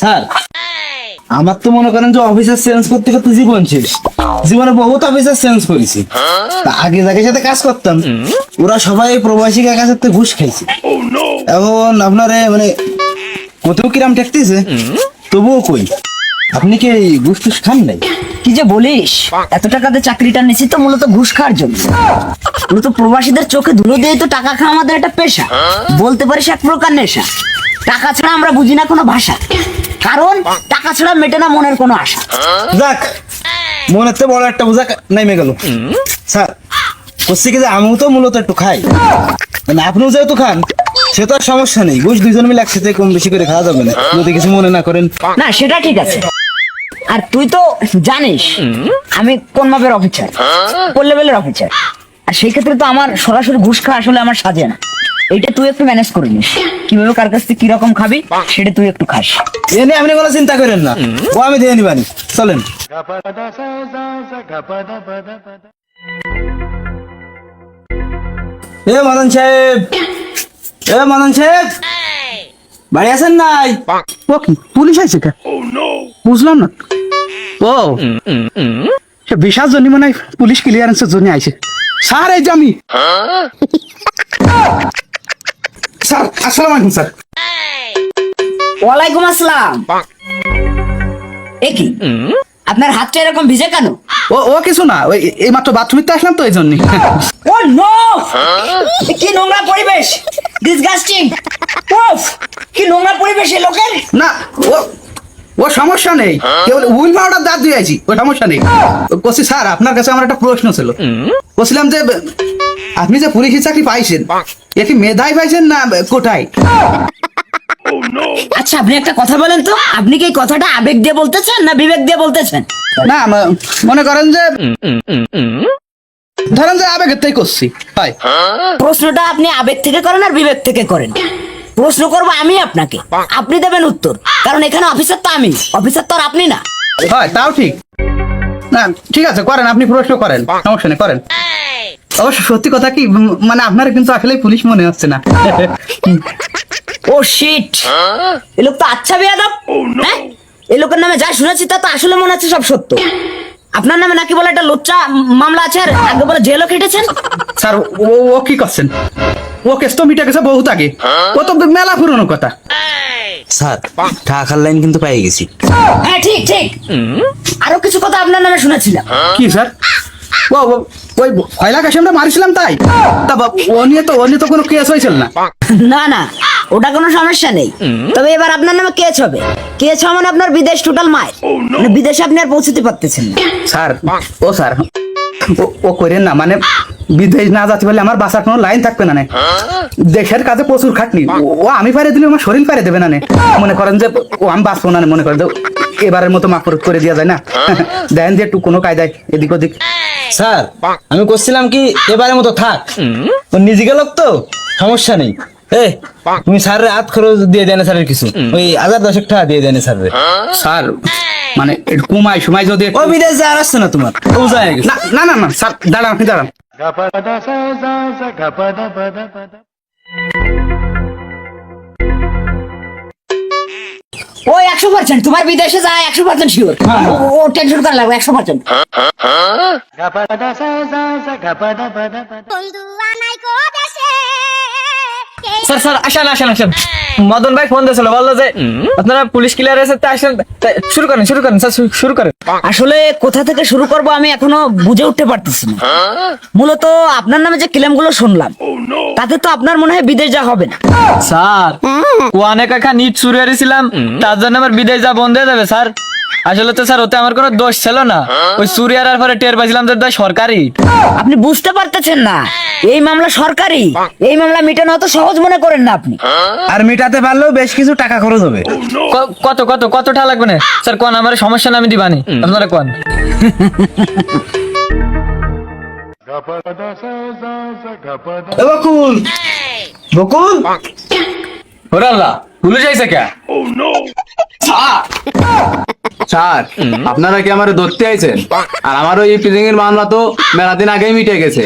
Sir, আমার তো মনে করেন যে অফিসার চেঞ্জ করতে করতে জীবন শেষ। জীবনে বহুত অফিসার চেঞ্জ করেছি। আগে যাকে সাথে কাজ করতাম, ওরা সবাই প্রবাসী সাথে ঘুষ খাইছে। এখন আপনার মানে কোথাও কিরাম ঠেকতেছে, তবুও কই, আপনি কি ঘুষ টুস খান নাই? কি যে বলিস, এত টাকাতে চাকরিটা নিছি তো মূলত ঘুষ খাওয়ার জন্য। মূলত প্রবাসীদের চোখে ধুলো দিয়ে তো টাকা খাওয়া আমাদের একটা পেশা। বলতে পারিস এক প্রকার নেশা। টাকা ছাড়া আমরা বুঝি না কোনো ভাষা। কারণ টাকা ছাড়া মেটে না মনের কোনো আশা। যাক মনে তো বড় একটা বোঝা নেমে গেল। স্যার করছি কি যে আমিও তো মূলত একটু খাই। মানে আপনিও যেহেতু খান সে তো আর সমস্যা নেই। বুঝ দুইজন মিলে একসাথে কম বেশি করে খাওয়া যাবে না। যদি কিছু মনে না করেন। না সেটা ঠিক আছে। আর তুই তো জানিস আমি কোন মাপের অফিসার কোন লেভেলের অফিসার আর সেই ক্ষেত্রে তো আমার সরাসরি ঘুষ খাওয়া আসলে আমার সাজে না। এইটা তুই একটু ম্যানেজ করে নিস। কীভাবে কার কাছ থেকে কীরকম খাবি, সেটা তুই একটু খাস। এ নিয়ে আপনি কোনো চিন্তা করেন না। ও আমি দিয়ে নিবানি। চলেন। এ মদন সাহেব। এ মদন সাহেব। বাড়ি আছেন নাই? ও কি, পুলিশ আছে কে? বুঝলাম না। ও, সে বিশাল জন্য মানে পুলিশ ক্লিয়ারেন্সের জন্য আইছে। স্যার, এই যে আমি। স্যার আসসালামু আলাইকুম স্যার। ওয়ালাইকুম আসসালাম। এ কি? আপনার হাতটা এরকম ভিজে কেন? ও ও কিছু না ওই এই মাত্র বাথরুমিতে আসলাম তো এই জন্য ও নো কি নোংরা পরিবেশ? ডিসগাস্টিং উফ কি নোংরা পরিবেশ এই লোকের? না ও ও সমস্যা নেই। কেবল উইল পাউডার দাঁত দিয়ে আছি ও সমস্যা নেই। বলছি স্যার আপনার কাছে আমার একটা প্রশ্ন ছিল। বলছিলাম যে আপনি যে পুলিশের চাকরি পাইছেন এ কি মেধাই পাইছেন না কোটায় আচ্ছা আপনি একটা কথা বলেন তো। আপনি কি এই কথাটা আবেগ দিয়ে বলতেছেন না বিবেক দিয়ে বলতেছেন? না ম- মনে করেন যে ধরেন যে আবেগের তাই করছি। হয়। প্রশ্নটা আপনি আবেগ থেকে করেন আর বিবেক থেকে করেন। প্রশ্ন করব আমি আপনাকে। আপনি দেবেন উত্তর। কারণ এখানে অফিসার তো আমি। অফিসার তো আর আপনি না। হয় তাও ঠিক। না ঠিক আছে করেন আপনি প্রশ্ন করেন। সমস্যা নেই করেন। অবশ্য সত্যি কথা কি মানে আপনার কিন্তু আসলে পুলিশ মনে হচ্ছে না। ও শিট এ লোক তো আচ্ছা বেয়াদব। হ্যাঁ? এই লোকের নামে যা শুনেছি তা তো আসলে মনে হচ্ছে সব সত্য। আপনার নামে নাকি বলে একটা লোচ্চা মামলা আছে আর আগে বলে জেলও কেটেছেন স্যার ও ও কি করছেন? ও কেস তো মিটে গেছে বহুত আগে। ও তো মেলা পুরনো কথা। স্যার টাকার লাইন কিন্তু পেয়ে গেছি। হ্যাঁ ঠিক ঠিক। আরও কিছু কথা আপনার নামে শুনেছিলাম। কি স্যার? ও ও- ওই ফয়লা মারিছিলাম তাই। তা ও নিয়ে তো ও নিয়ে তো কোনো কেস হয়েছিল না। না না ওটা কোনো সমস্যা নেই। তবে এবার আপনার নামে কেস হবে। কেস হওয়া মানে আপনার বিদেশ টোটাল মানে বিদেশে আপনি আর পৌঁছতে পারতেছেন না। স্যার ও স্যার ও করেন না মানে বিদেশ না যাতে বলে আমার বাসার কোনো লাইন থাকবে না দেশের কাজে প্রচুর খাটনি। ও- আমি পারে দিলে আমার শরীর পারে দেবে না নে। মনে করেন যে ও আমি বাঁচবো না মনে করেন এবারের মতো মাফ করে দেওয়া যায় না। দেন যে একটু কোনো কায়দায় এদিক ওদিক। স্যার আমি করছিলাম কি এবারে মতো থাক। ও নিজেকে লোক তো সমস্যা নেই। এ তুমি স্যারের হাত খরচ দিয়ে দেন স্যারের কিছু। ওই হাজার দশেক টাকা দিয়ে দেন স্যারের। স্যার মানে কুমাই সময় যদি ও বিদেশ যা আসছে না তোমার। ও যায় না না না না স্যার দাঁড়ান আপনি দাঁড়ান। একশো পার্সেন্ট তোমার বিদেশে যায় একশো পার্সেন্ট শিওর ও টেনশন করা লাগবে একশো পার্সেন্ট বন্ধু আনাই কো দেশে। স্যার স্যার আসেন আসেন আসেন। মদন ভাই ফোন দিয়েছিল বলল যে আপনারা পুলিশ ক্লিয়ার এসে আসেন। শুরু করেন শুরু করেন স্যার শুরু করেন। আসলে কোথা থেকে শুরু করব আমি এখনও বুঝে উঠতে পারতেছি না। মূলত আপনার নামে যে ক্লেমগুলো শুনলাম তাতে তো আপনার মনে হয় বিদেশ যা হবে না। স্যার অনেক একা নিট শুরু হয়েছিলাম তার জন্য আমার বিদেশ যা বন্ধ হয়ে যাবে স্যার। আসলে তো স্যার ওতে আমার কোনো দোষ ছিল না। ওই সুরিয়ার পরে টের পাইছিলাম যে ওটা সরকারি। আপনি বুঝতে পারতেছেন না। এই মামলা সরকারি। এই মামলা মিটানো অত সহজ মনে করেন না আপনি। আর মেটাতে পারলেও বেশ কিছু টাকা খরচ হবে। ক- কত কত কত টাকা লাগবে না? স্যার কোন আমার সমস্যা না আমি দিবানি। আপনারা কোন? এ বকুল! বকুল! ওরে আল্লাহ পুলিশ কে? স্যার! আপনারা কি আমার ধরতে আইছেন? আর আমার ওই পিজিং এর মামলা তো মেলা দিন আগেই মিটে গেছে।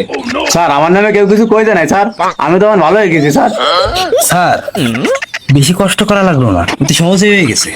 স্যার আমার নামে কেউ কিছু কইতে নাই স্যার। আমি তো ভালো হয়ে গেছি স্যার। স্যার বেশি কষ্ট করা লাগল না অতি সহজে হয়ে গেছে।